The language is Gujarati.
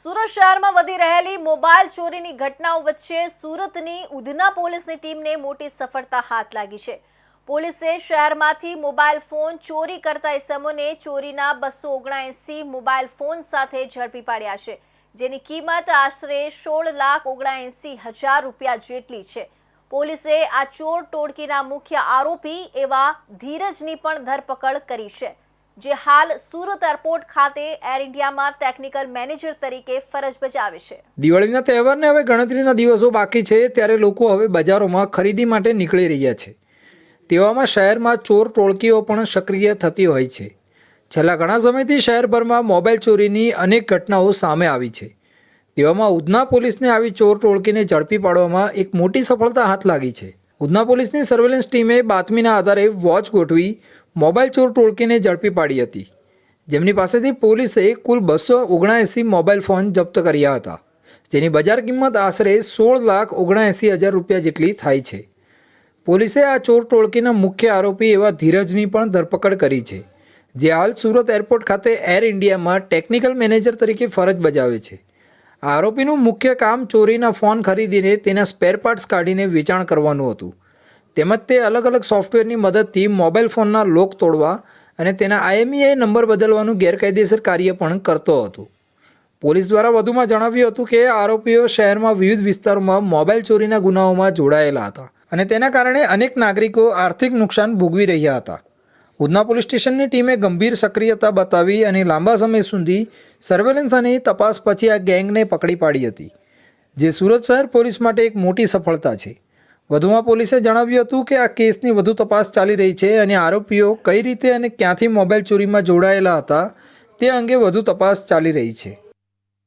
સુરત શહેરમાં વધી રહેલી મોબાઈલ ચોરીની ઘટનાઓ વચ્ચે સુરતની ઉધના પોલીસની ટીમને મોટી સફળતા હાથ લાગી છે. પોલીસે શહેરમાંથી મોબાઈલ ફોન ચોરી કરતા ઇસમોને ચોરીના બસો ઓગણએંસી મોબાઈલ ફોન સાથે ઝડપી પાડ્યા છે. જેની કિંમત આશરે સોળ લાખ ઓગણએંસી હજાર રૂપિયા જેટલી છે. પોલીસે આ ચોર ટોળકીના મુખ્ય આરોપી એવા ધીરજની પણ ધરપકડ કરી છે. જે હાલ સુરત એરપોર્ટ ખાતે એર ઇન્ડિયામાં ટેકનિકલ મેનેજર તરીકે ફરજ બજાવે છે. દિવાળીના તહેવારને હવે ગણતરીના દિવસો બાકી છે, ત્યારે લોકો હવે બજારોમાં ખરીદી માટે નીકળી રહ્યા છે. તેવામાં શહેરમાં ચોર ટોળકીઓ પણ સક્રિય થતી હોય છે. છેલ્લા ઘણા સમયથી શહેરભરમાં મોબાઈલ ચોરીની અનેક ઘટનાઓ સામે આવી છે. તેવામાં ઉધના પોલીસને આવી ચોર ટોળકીને ઝડપી પાડવામાં એક મોટી સફળતા હાથ લાગી છે. ઉધના પોલીસની સર્વેલન્સ ટીમે બાતમીના આધારે વોચ ગોઠવી મોબાઈલ ચોર ટોળકીને ઝડપી પાડી હતી. જેમની પાસેથી પોલીસે કુલ બસો ઓગણએંસી મોબાઈલ ફોન જપ્ત કર્યા હતા. જેની બજાર કિંમત આશરે સોળ લાખ ઓગણએંસી હજાર રૂપિયા જેટલી થાય છે. પોલીસે આ ચોર ટોળકીના મુખ્ય આરોપી એવા ધીરજની પણ ધરપકડ કરી છે, જે હાલ સુરત એરપોર્ટ ખાતે એર ઇન્ડિયામાં ટેકનિકલ મેનેજર તરીકે ફરજ બજાવે છે. આરોપીનું મુખ્ય કામ ચોરીના ફોન ખરીદીને તેના સ્પેર પાર્ટ્સ કાઢીને વેચાણ કરવાનું હતું. તેમજ તે અલગ અલગ સોફ્ટવેરની મદદથી મોબાઈલ ફોનના લોક તોડવા અને તેના આઈએમઈઆઈ નંબર બદલવાનું ગેરકાયદેસર કાર્ય પણ કરતો હતો. પોલીસ દ્વારા વધુમાં જણાવ્યું હતું કે આરોપીઓ શહેરમાં વિવિધ વિસ્તારોમાં મોબાઈલ ચોરીના ગુનાઓમાં જોડાયેલા હતા અને તેના કારણે અનેક નાગરિકો આર્થિક નુકસાન ભોગવી રહ્યા હતા. ઉધના પોલીસ સ્ટેશનની ટીમે ગંભીર સક્રિયતા બતાવી અને લાંબા સમય સુધી સર્વેલન્સ અને તપાસ પછી આ ગેંગને પકડી પાડી હતી, જે સુરત શહેર પોલીસ માટે એક મોટી સફળતા છે. વધુમાં પોલીસે જણાવ્યું હતું કે આ કેસની વધુ તપાસ ચાલી રહી છે અને આરોપીઓ કઈ રીતે અને ક્યાંથી મોબાઈલ ચોરીમાં જોડાયેલા હતા તે અંગે વધુ તપાસ ચાલી રહી છે.